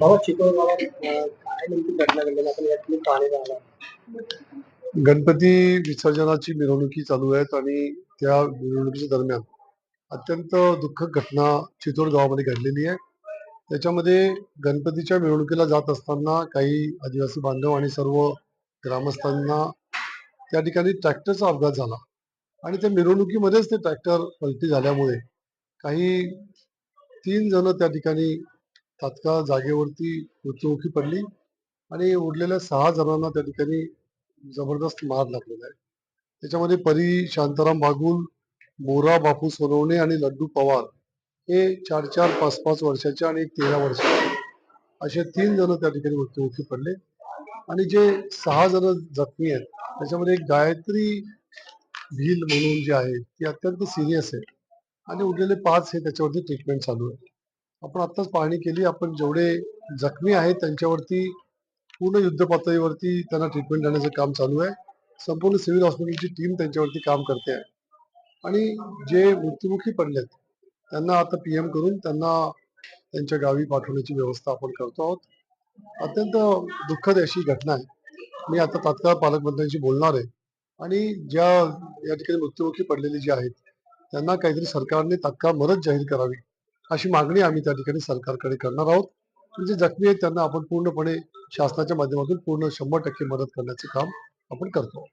बाबा चिपळूण काय नेमकी घटना घडलेली? आपण आला गणपती विसर्जनाची मिरवणुकी चालू आहेत आणि त्या मिरवणुकीच्या दरम्यान अत्यंत दुःखद घटना चितोड गावामध्ये घडलेली आहे. त्याच्यामध्ये गणपतीच्या मिरवणुकीला जात असताना काही आदिवासी बांधव आणि सर्व ग्रामस्थांना त्या ठिकाणी ट्रॅक्टरचा अपघात झाला आणि त्या मिरवणुकीमध्येच ते ट्रॅक्टर पलटी झाल्यामुळे काही तीन जण त्या ठिकाणी तात्काळ जागेवरती मृत्युमुखी पडली आणि उरलेल्या सहा जणांना त्या ठिकाणी जबरदस्त मार लागलेला आहे. त्याच्यामध्ये परी शांताराम बागुल मोरा बापू सोनवणे आणि लड्डू पवार हे चार चार पाच पाच वर्षाचे आणि एक तेरा वर्षाचे असे तीन जण त्या ठिकाणी मृत्युमुखी पडले आणि जे सहा जण जखमी आहेत त्याच्यामध्ये एक गायत्री भील म्हणून जे आहे ती अत्यंत सिरियस आहे आणि उरलेले पाच हे त्याच्यावरती ट्रीटमेंट चालू आहे. आपण आत्ताच पाहणी केली. आपण जेवढे जखमी आहेत त्यांच्यावरती पूर्ण युद्ध पातळीवरती त्यांना ट्रीटमेंट देण्याचं काम चालू आहे. संपूर्ण सिव्हिल हॉस्पिटलची टीम त्यांच्यावरती काम करते आहे. आणि जे मृत्युमुखी पडलेत त्यांना आता पी एम करून त्यांना त्यांच्या गावी पाठवण्याची व्यवस्था आपण करतो आहोत. अत्यंत दुःखद अशी घटना आहे. मी आता तात्काळ पालकमंत्र्यांशी बोलणार आहे. आणि ज्या या ठिकाणी मृत्युमुखी पडलेली जी आहेत त्यांना काहीतरी सरकारने तात्काळ मदत जाहीर करावी. अशी मागणी आम्ही त्या ठिकाणी सरकारकडे करणार आहोत. आणि जे जखमी आहेत त्यांना आपण पूर्णपणे शासनाच्या माध्यमातून पूर्ण शंभर टक्के मदत करण्याचे काम आपण करतो.